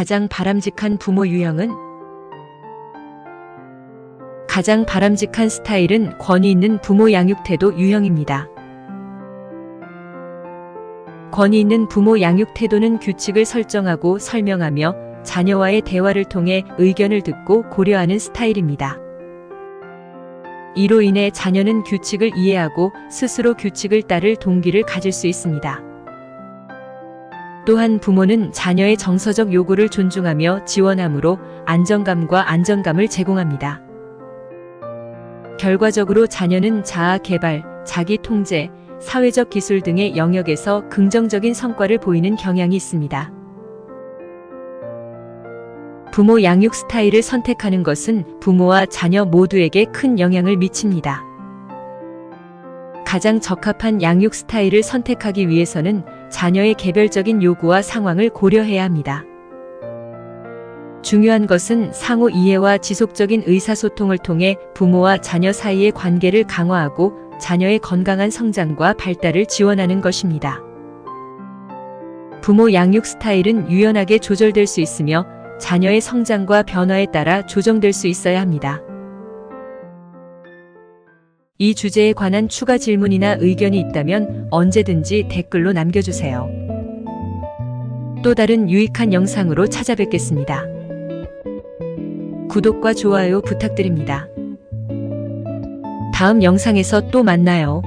가장 바람직한 부모 유형은 가장 바람직한 스타일은 권위 있는 부모 양육 태도 유형입니다. 권위 있는 부모 양육 태도는 규칙을 설정하고 설명하며 자녀와의 대화를 통해 의견을 듣고 고려하는 스타일입니다. 이로 인해 자녀는 규칙을 이해하고 스스로 규칙을 따를 동기를 가질 수 있습니다. 또한 부모는 자녀의 정서적 요구를 존중하며 지원함으로 안정감과 안정감을 제공합니다. 결과적으로 자녀는 자아 개발, 자기 통제, 사회적 기술 등의 영역에서 긍정적인 성과를 보이는 경향이 있습니다. 부모 양육 스타일을 선택하는 것은 부모와 자녀 모두에게 큰 영향을 미칩니다. 가장 적합한 양육 스타일을 선택하기 위해서는 자녀의 개별적인 요구와 상황을 고려해야 합니다. 중요한 것은 상호 이해와 지속적인 의사소통을 통해 부모와 자녀 사이의 관계를 강화하고 자녀의 건강한 성장과 발달을 지원하는 것입니다. 부모 양육 스타일은 유연하게 조절될 수 있으며 자녀의 성장과 변화에 따라 조정될 수 있어야 합니다. 이 주제에 관한 추가 질문이나 의견이 있다면 언제든지 댓글로 남겨주세요. 또 다른 유익한 영상으로 찾아뵙겠습니다. 구독과 좋아요 부탁드립니다. 다음 영상에서 또 만나요.